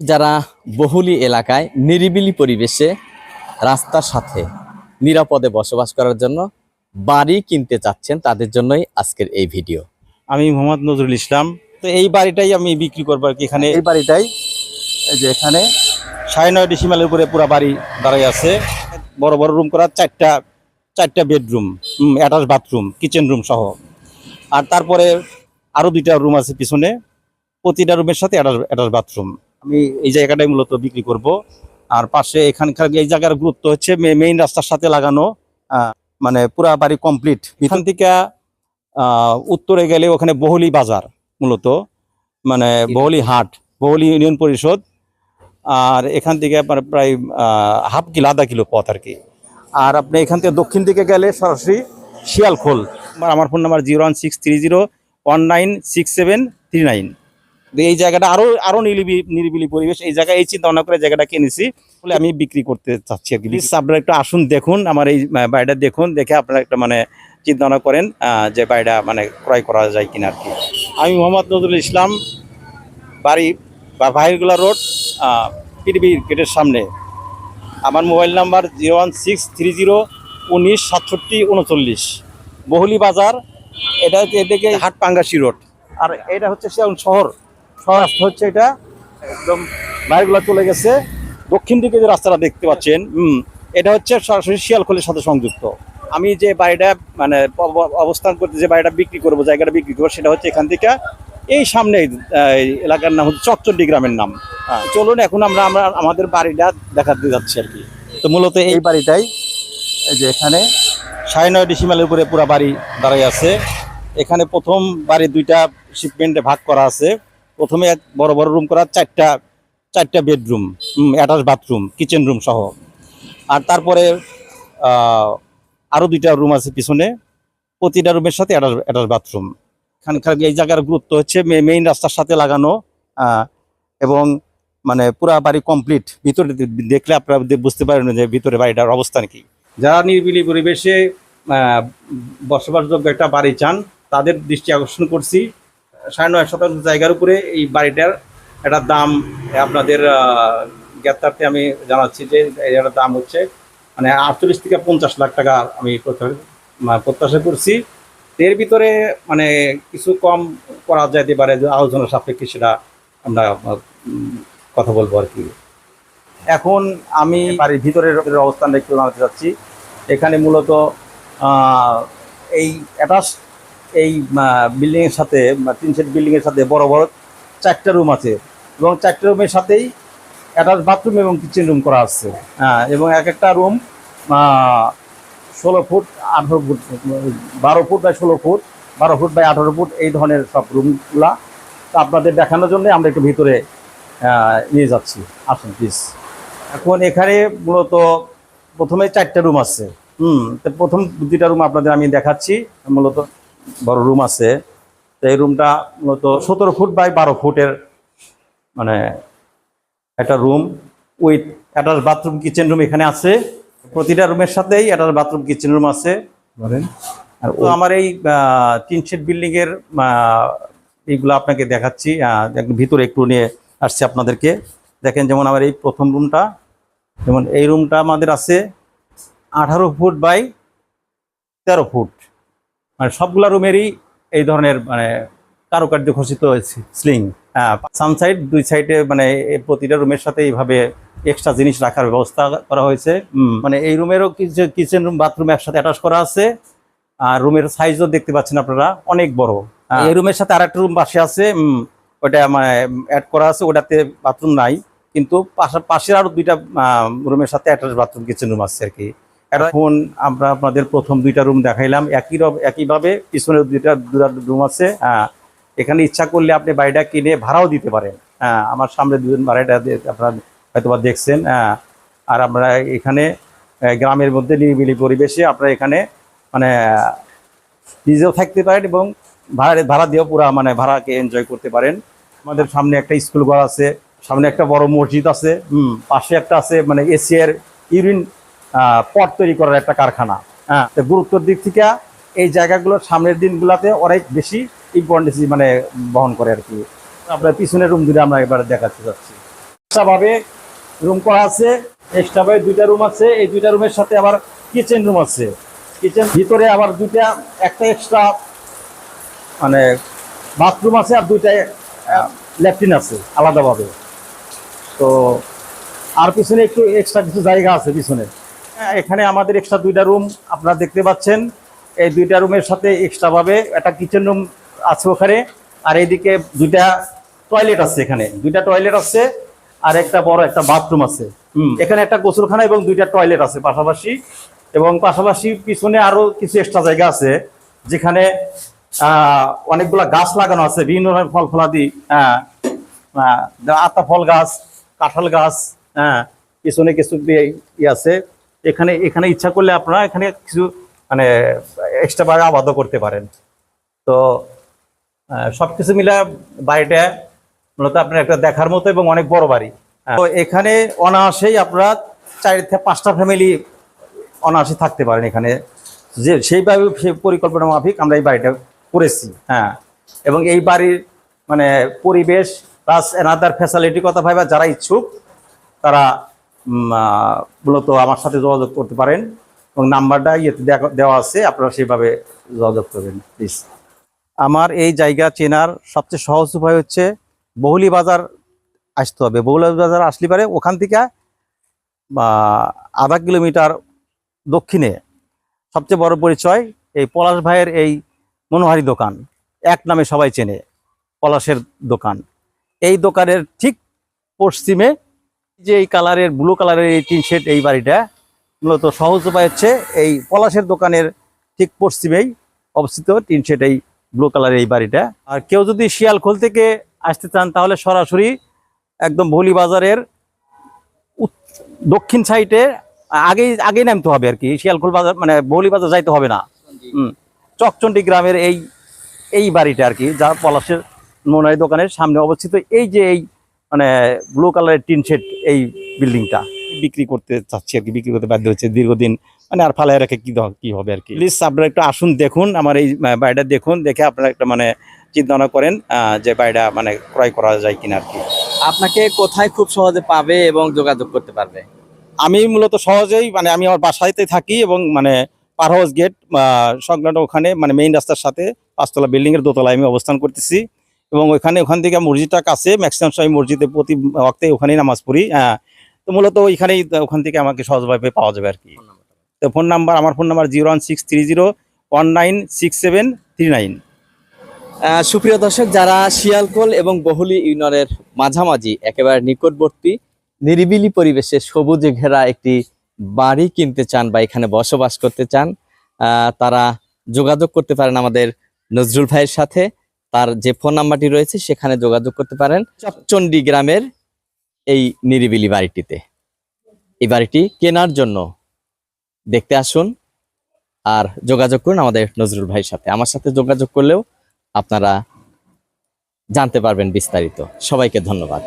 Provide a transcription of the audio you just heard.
যারা বহুলি এলাকায় নিরিবিলি পরিবেশে রাস্তার সাথে নিরাপদে বসবাস করার জন্য বাড়ি কিনতে চাচ্ছেন তাদের জন্যই আজকের এই ভিডিও। আমি মোহাম্মদ নজরুল ইসলাম। তো এই বাড়িটাই আমি বিক্রি করব আর কি এখানে। এই বাড়িটাই এই যে এখানে সাড়ে নয় ডিসিমালের উপরে পুরো বাড়ি দাঁড়াই আছে। বড় বড় রুম করা চারটা চারটা bedroom attach bathroom kitchen room সহ। আর তারপরে আরও দুইটা রুম আছে পিছনে। প্রতিটা রুমের সাথে অ্যাটাচ অ্যাটাচ বাথরুম আমি এই জায়গাটাই মূলত বিক্রি করব। আর পাশে এখানকার এই জায়গার গুরুত্ব হচ্ছে মেইন রাস্তার সাথে লাগানো মানে পুরা বাড়ি কমপ্লিট এখান থেকে উত্তরে গেলে ওখানে বহুলি বাজার মূলত মানে বহুলি হাট, বহুলি ইউনিয়ন পরিষদ। আর এখান থেকে আপনার প্রায় হাফ কিলো, আধা কিলো পথ আর কি। আর আপনি এখান থেকে দক্ষিণ দিকে গেলে সরাসরি শিয়ালখোল। আমার- phone number zero one six three zero one nine six seven three nine. এই জায়গাটা আরও আরও নিরিবি নিরিবিলি পরিবেশ এই জায়গায় এই চিন্তা ভাবনা করে জায়গাটা কিনেছি বলে আমি বিক্রি করতে চাচ্ছি আর কি। আপনারা একটু আসুন দেখুন আমার এই বাড়িটা দেখুন দেখে আপনারা একটা মানে চিন্তা ভাবনা করেন যে বাড়িটা মানে ক্রয় করা যায় কিনা আর কি। আমি মোহাম্মদ নজরুল ইসলাম বাড়ি বা ভাইরগুলা রোড পিডিবি গেটের সামনে। আমার mobile number zero one six three zero উনিশ সাতষট্টি উনচল্লিশ। বহুলি বাজার এটা হচ্ছে এদিকে হাটপাঙ্গাসি রোড। আর এটা হচ্ছে শহর। শহর রাস্তা হচ্ছে এটা একদম বাইরগুলা চলে গেছে। দক্ষিণ দিকে যে রাস্তাটা দেখতে পাচ্ছেন হুম এটা হচ্ছে সরাসরি শিয়ালখোলের সাথে সংযুক্ত। আমি যে বাড়িটা মানে অব- অবস্থান করতে যে বাড়িটা বিক্রি করব জায়গাটা বিক্রি করব সেটা হচ্ছে এখান থেকে এই সামনে এলাকার নাম হচ্ছে চকচন্ডি গ্রামের নাম। হ্যাঁ, চলুন এখন আমরা আমরা আমাদের বাড়িটা দেখাতে যাচ্ছি আর কি। তো মূলত এই বাড়িটাই যে এখানে সাড়ে নয় ডিসিমালের উপরে পুরো বাড়ি দাঁড়াই আছে। এখানে প্রথম বাড়ি দুইটা শিপমেন্টে ভাগ করা আছে। প্রথমে এক বড় বড় রুম করা, চারটা চারটা bedroom attach bathroom kitchen room সহ। আর তারপরে আরও দুইটা রুম আছে পিছনে, প্রতিটা রুমের সাথে অ্যাটাচ অ্যাটাচ বাথরুম এখানকার এই জায়গার গুরুত্ব হচ্ছে মেইন রাস্তার সাথে লাগানো এবং মানে পুরা বাড়ি কমপ্লিট ভিতরে দেখলে আপনারা বুঝতে পারেন যে ভিতরে বাড়িটার অবস্থান কি। যারা নির্বিলি পরিবেশে বসবাসযোগ্য একটা বাড়ি চান, তাদের দৃষ্টি আকর্ষণ করছি। সাড়ে নয় শতাংশ জায়গার উপরে এই বাড়িটার একটা দাম আপনাদের জ্ঞাতার্থে আমি জানাচ্ছি যে এটার দাম হচ্ছে মানে আটচল্লিশ থেকে পঞ্চাশ লাখ টাকা আমি প্রত্যাশা- মা- প্রত্যাশা করছি। এর ভিতরে মানে কিছু কম করা যেতে পারে, যে আলোচনা সাপেক্ষে সেটা আমরা কথা বলব আর কি। এখন আমি বাড়ির ভিতরের অবস্থানটা একটু জানাতে চাচ্ছি, এখানে মূলত এই অ্যাটাচ এই বিল্ডিং এর সাথে তিন সেট বিল্ডিং এর সাথে বড় বড় চারটা রুম আছে এবং চারটা রুমের সাথেই অ্যাটাচ বাথরুম এবং কিচেন রুম করা আছে। হ্যাঁ এবং এক একটা রুম ষোলো ফুট, আঠারো ফুট, বারো ফুট বাই ষোলো ফুট, বারো ফুট বাই আঠারো ফুট এই ধরনের সব রুমগুলা আপনাদের দেখানোর জন্য আমরা একটু ভিতরে নিয়ে যাচ্ছি। আসুন প্লিজ এখন এখানে মূলত প্রথমে চারটা রুম আছে। হুম, তো প্রথম দুটা রুম আপনাদের আমি দেখাচ্ছি। মূলত বড় রুম আছে। তো এই রুমটা মূলত সতেরো ফুট বাই বারো ফুটের মানে একটা room with attach bathroom kitchen room এখানে আছে। প্রতিটা রুমের সাথেই অ্যাটাচ বাথরুম কিচেন রুম আছে। আর ও আমার এই তিন শেড বিল্ডিং এর এইগুলো আপনাকে দেখাচ্ছি। ভিতরে একটু নিয়ে আসছি আপনাদেরকে। দেখেন যেমন আমার এই প্রথম রুমটা যেমন এই রুমটা আমাদের আছে আঠারো ফুট বাই তেরো ফুট। মানে সবগুলা রুমেরই এই ধরনের মানে কারুকার্য ঘোষিত হয়েছে। স্লিং হ্যাঁ সাম সাইড দুই সাইডে মানে প্রতিটা রুমের সাথে এইভাবে এক্সট্রা জিনিস রাখার ব্যবস্থা করা হয়েছে। মানে এই রুমেরও কিছু কিচেন রুম বাথরুম একসাথে অ্যাটাচ করা আছে। আর রুমের সাইজও দেখতে পাচ্ছেন আপনারা অনেক বড়। হ্যাঁ। এই রুমের সাথে আরেকটা রুম পাশে আছে ওটা মানে অ্যাড করা আছে ওটাতে বাথরুম নাই। কিন্তু পাশা- পাশের আরও দুইটা রুমের সাথে অ্যাটাচ বাথরুম কিচেন রুম আছে আর কি। এখন আমরা আপনাদের প্রথম দুইটা রুম দেখাইলাম। একই একইভাবে পিছনের দুইটা দুটা রুম আছে। এখানে ইচ্ছা করলে আপনি বাড়িটা কিনে ভাড়াও দিতে পারেন। আমার সামনে দুজন বাড়িটা আপনারা হয়তো বা দেখছেন আর আমরা এখানে গ্রামের মধ্যে নিরিবিলি পরিবেশে আপনারা এখানে মানে নিজেও থাকতে পারেন এবং ভাড়া ভাড়া দিয়েও পুরা মানে ভাড়াকে এনজয় করতে পারেন। আমাদের সামনে একটা স্কুল ঘর আছে, সামনে একটা বড় মসজিদ আছে পাশে একটা আছে মানে এশিয়ার ইউরিন পট তৈরি করার একটা কারখানা। হ্যাঁ তো গুরুত্বের দিক থেকে এই জায়গাগুলো সামনের দিনগুলোতে অনেক বেশি ইম্পর্টেন্স মানে বহন করে আর কি। আপনার পিছনের রুম দুটো আমরা এবার দেখাতে যাচ্ছি। এক্সট্রা ভাবে রুম করা আছে এক্সট্রা ভাবে দুইটা রুম আছে, এই দুইটা রুমের সাথে আবার কিচেন রুম আছে। কিচেন ভিতরে আবার দুইটা, একটা এক্সট্রা মানে বাথরুম আছে আর দুইটা ল্যাট্রিন আছে আলাদাভাবে। তো আর পিছনে একটু এক্সট্রা কিছু জায়গা আছে পিছনে। এখানে আমাদের এক্সট্রা দুইটা রুম আপনারা দেখতে পাচ্ছেন। এই দুইটা রুমের সাথে এক্সট্রা ভাবে একটা কিচেন রুম আছে ওখানে। আর এইদিকে দুইটা টয়লেট আছে এখানে। দুইটা টয়লেট আছে আর একটা বড় একটা বাথরুম আছে। এখানে একটা গোসলখানা এবং দুইটা টয়লেট আছে পাশাপাশি। এবং পাশাপাশি পিছনে আরও কিছু এক্সট্রা জায়গা আছে যেখানে আহ, অনেকগুলা গাছ লাগানো আছে বিভিন্ন ধরনের ফল ফলাদি হ্যাঁ আতা ফল গাছ কাঁঠাল গাছ হ্যাঁ পিছনে কিছু দিয়ে ই আছে। এখানে এখানে ইচ্ছা করলে আপনারা এখানে কিছু মানে এক্সট্রা ভাবে আবাদও করতে পারেন। তো আহ, সবকিছু মিলে বাড়িটা মূলত আপনার একটা দেখার মতো এবং অনেক বড় বাড়ি। তো এখানে অনায়াসেই আপনারা চার থেকে পাঁচটা ফ্যামিলি অনায়াসে থাকতে পারেন এখানে। যে সেইভাবে সেই পরিকল্পনা মাফিক আমরা এই বাড়িটা করেছি হ্যাঁ। এবং এই বাড়ির মানে পরিবেশ প্লাস এনাদার ফ্যাসিলিটির কথা ভাবে যারা ইচ্ছুক তারা মূলত আমার সাথে যোগাযোগ করতে পারেন এবং নাম্বারটা ইয়েতে দেওয়া আছে, আপনারা সেইভাবে যোগাযোগ করবেন প্লিজ আমার এই জায়গা চেনার সবচেয়ে সহজ উপায় হচ্ছে বহুলি বাজার আসতে হবে। বহুলি বাজার আসলে পারে ওখান থেকে আধা কিলোমিটার দক্ষিণে। সবচেয়ে বড় পরিচয়, এই পলাশ ভাইয়ের এই মনোহারি দোকান। এক নামে সবাই চেনে, পলাশের দোকান। এই দোকানের ঠিক পশ্চিমে যে এই কালারের ব্লু কালারের এই টিন শেড এই বাড়িটা, মূলত সহজ উপায় হচ্ছে এই পলাশের দোকানের ঠিক পশ্চিমেই অবস্থিত টিন শেড এই ব্লু কালারের এই বাড়িটা। আর কেউ যদি শিয়ালখোল থেকে আসতে চান, তাহলে সরাসরি একদম ভলি বাজারের দক্ষিণ সাইডে আগেই আগেই নামতে হবে আর কি। শিয়ালখোল বাজার মানে ভলি বাজার যাইতে হবে না। চকচন্ডী গ্রামের এই এই বাড়িটা আর কি, যা পলাশের মনারি দোকানের সামনে অবস্থিত। এই যে এই মানে ব্লু কালারের টিন শেড এই বিল্ডিংটা বিক্রি করতে চাচ্ছি আর কি বিক্রি করতে বাধ্য হচ্ছে দীর্ঘদিন। মানে আর ফালায় রেখে কি কি হবে আর কি? প্লিজ আপনারা একটু আসুন দেখুন আমার এই বাড়িটা দেখুন দেখে আপনারা একটা মানে চিন্তা করেন যে বাড়িটা মানে ক্রয় করা যায় কিনা আর কি। আপনাকে কোথায় খুব সহজে পাবে এবং যোগাযোগ করতে পারবে? আমি মূলত সহজেই মানে আমি আমার বাসাইতে থাকি এবং মানে পার হাউস গেট সংলগ্ন ওখানে মানে মেইন রাস্তার সাথে পাঁচতলা বিল্ডিং এর দোতলায় আমি অবস্থান করতেছি। এবং ওখানে ওখান থেকে মসজিদটা কাছে ম্যাক্সিমাম সময় মসজিদে প্রতি ওয়াক্তে ওখানেই নামাজ পড়ি হ্যাঁ। তো মূলত ওইখানেই ওখান থেকে আমাকে সহজভাবে পাওয়া যাবে আর কি। তো ফোন নাম্বার আমার phone number zero one six three zero one nine six seven three nine. সুপ্রিয় দর্শক যারা শিয়ালকোল এবং বহুলি ইউনিয়নের মাঝামাঝি একেবারে নিকটবর্তী নিরিবিলি পরিবেশে সবুজে ঘেরা একটি বাড়ি কিনতে চান বা এখানে বসবাস করতে চান তারা যোগাযোগ করতে পারেন আমাদের নজরুল ভাইয়ের সাথে। তার যে ফোন নাম্বারটি রয়েছে, সেখানে যোগাযোগ করতে পারেন চন্ডী গ্রামের এই নিরিবিলি বাড়িটিতে। এই বাড়িটি কেনার জন্য দেখতে আসুন আর যোগাযোগ করুন আমাদের নজরুল ভাইয়ের সাথে। আমার সাথে যোগাযোগ করলেও আপনারা জানতে পারবেন বিস্তারিত। সবাইকে ধন্যবাদ।